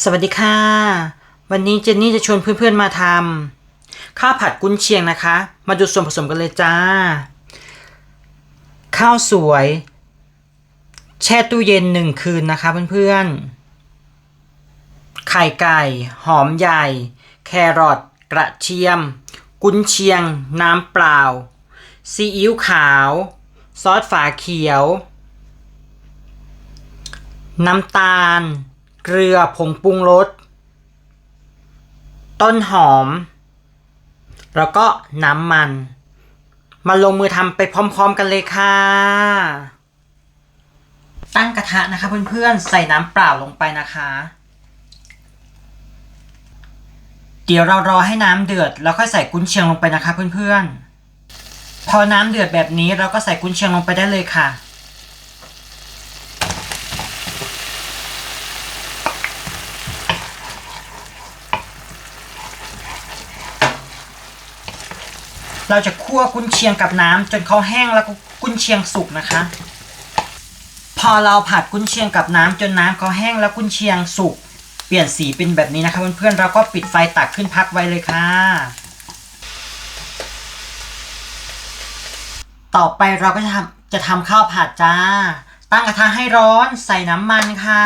สวัสดีค่ะ วันนี้เจนนี่จะชวนเพื่อนๆมาทำข้าวผัดกุนเชียงนะคะ มาดูส่วนผสมกันเลยจ้า ข้าวสวย แช่ตู้เย็นหนึ่งคืนนะคะเพื่อนๆ ไข่ไก่ หอมใหญ่ แครอทกระเทียม กุนเชียง น้ำเปล่า ซีอิ๊วขาว ซอสฝาเขียว น้ำตาล เกลือผงปรุงรส ต้นหอม แล้วก็น้ำมัน มาลงมือทำไปพร้อมๆกันเลยค่ะ ตั้งกระทะนะคะเพื่อนๆ ใส่น้ำเปล่าลงไปนะคะ เดี๋ยวเรารอให้น้ำเดือด แล้วค่อยใส่กุนเชียงลงไปนะคะเพื่อนๆ พอน้ำเดือดแบบนี้เราก็ใส่กุนเชียงลงไปได้เลยค่ะ เราจะคั่วกุนเชียงกับน้ำจนเขาแห้งแล้วก็กุนเชียงสุกนะคะ พอเราผัดกุนเชียงกับน้ำจนน้ำเขาแห้งแล้วกุนเชียงสุก เปลี่ยนสีเป็นแบบนี้นะคะเพื่อนๆเราก็ปิดไฟตักขึ้นพักไว้เลยค่ะ ต่อไปเราก็จะทำจะทำข้าวผัดจ้า ตั้งกระทะให้ร้อนใส่น้ำมันค่ะ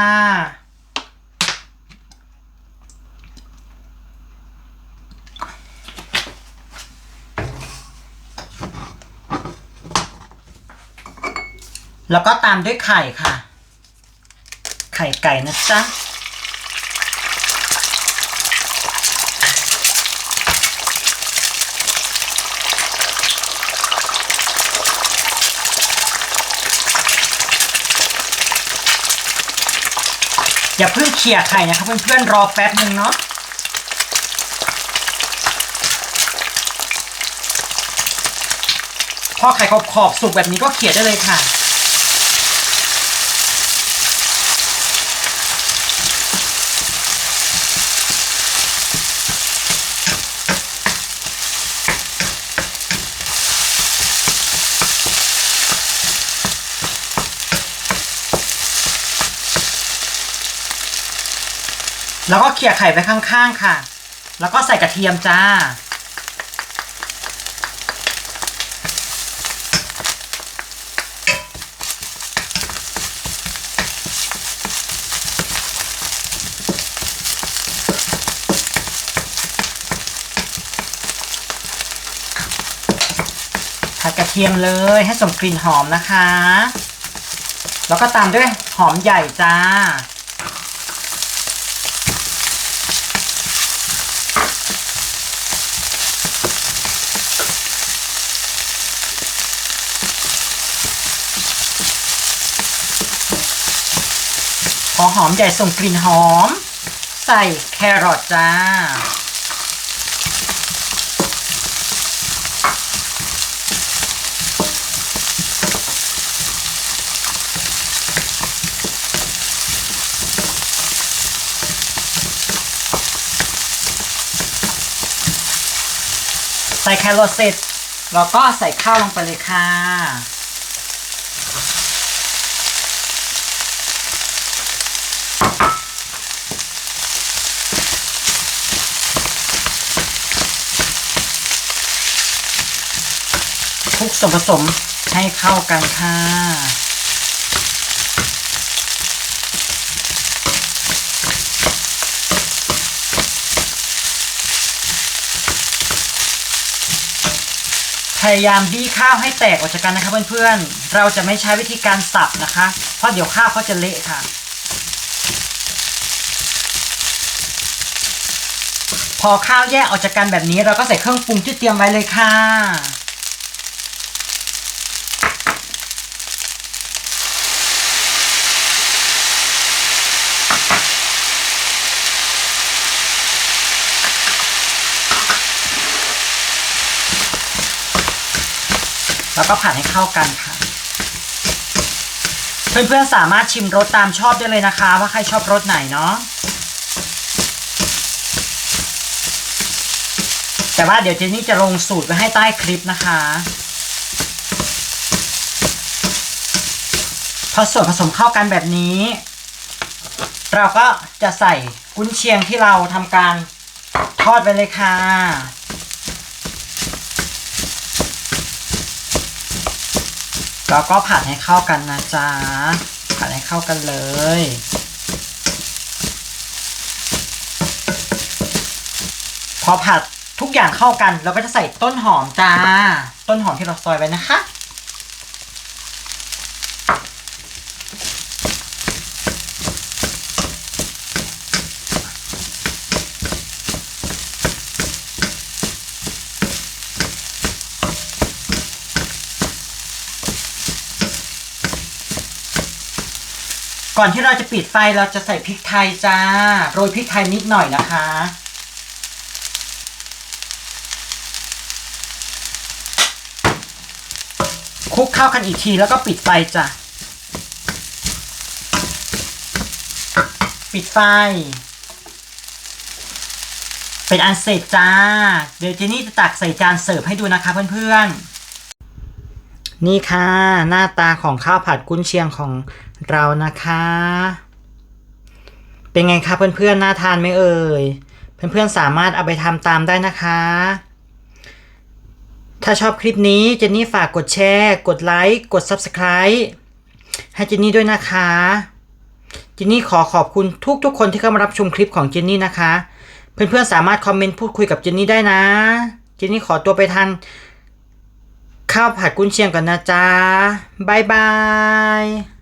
แล้วก็ตามด้วยไข่ค่ะ ไข่ไก่นะจ๊ะอย่าเพิ่งเขี่ยไข่นะครับเพื่อนๆรอแป๊บหนึ่งเนาะพอไข่ขอบขอบสุกแบบนี้ก็เขี่ยได้เลยค่ะ แล้วก็เขี่ยไข่ไปข้างๆค่ะ แล้วก็ใส่กระเทียมจ้า ผัดกระเทียมเลยให้ส่งกลิ่นหอมนะคะ แล้วก็ตามด้วยหอมใหญ่จ้า พอหอมใหญ่ส่งกลิ่นหอม ใส่แครอทจ้า ใส่แครอทเสร็จแล้วก็ใส่ข้าวลงไปเลยค่ะ คลุกส่วนผสมให้เข้ากันค่ะ พยายามบี้ข้าวให้แตกออกจากกันนะคะเพื่อนๆ เราจะไม่ใช้วิธีการสับนะคะ เพราะเดี๋ยวข้าวเขาจะเละค่ะ พอข้าวแยกออกจากกันแบบนี้เราก็ใส่เครื่องปรุงที่เตรียมไว้เลยค่ะ แล้วก็ผัดให้เข้ากันค่ะ เพื่อนๆสามารถชิมรสตามชอบได้เลยนะคะ ว่าใครชอบรสไหนเนาะแต่ว่าเดี๋ยวเจนนี่จะลงสูตรไว้ให้ใต้คลิปนะคะ พอส่วนผสมเข้ากันแบบนี้ เราก็จะใส่กุนเชียงที่เราทำการทอดไปเลยค่ะ แล้วก็ผัดให้เข้ากันนะจ๊ะ ผัดให้เข้ากันเลย พอผัดทุกอย่างเข้ากันเราก็จะใส่ต้นหอมจ้า ต้นหอมที่เราซอยไว้นะคะ ก่อนที่เราจะปิดไฟเราจะใส่พริกไทยจ้า โรยพริกไทยนิดหน่อยนะคะ คลุกเข้ากันอีกทีแล้วก็ปิดไฟจ้ะ ปิดไฟ เป็นอันเสร็จจ้า เดี๋ยวเจนี่จะตักใส่จานเสิร์ฟให้ดูนะคะเพื่อนๆ นี่ค่ะ หน้าตาของข้าวผัดกุ้นเชียงของ เรานะคะ เป็นไงคะเพื่อนๆน่าทานไหมเอ่ย เพื่อนๆสามารถเอาไปทำตามได้นะคะ ถ้าชอบคลิปนี้เจนนี่ฝากกดแชร์ กดไลค์กด Subscribe ให้เจนนี่ด้วยนะคะเจนนี่ขอขอบคุณทุกๆคนที่เข้ามารับชมคลิปของเจนนี่นะคะ เพื่อนๆสามารถคอมเมนต์พูดคุยกับเจนนี่ได้นะ เจนนี่ขอตัวไปทานข้าวผัดกุ้นเชียงก่อนนะจ๊ะบ๊ายบาย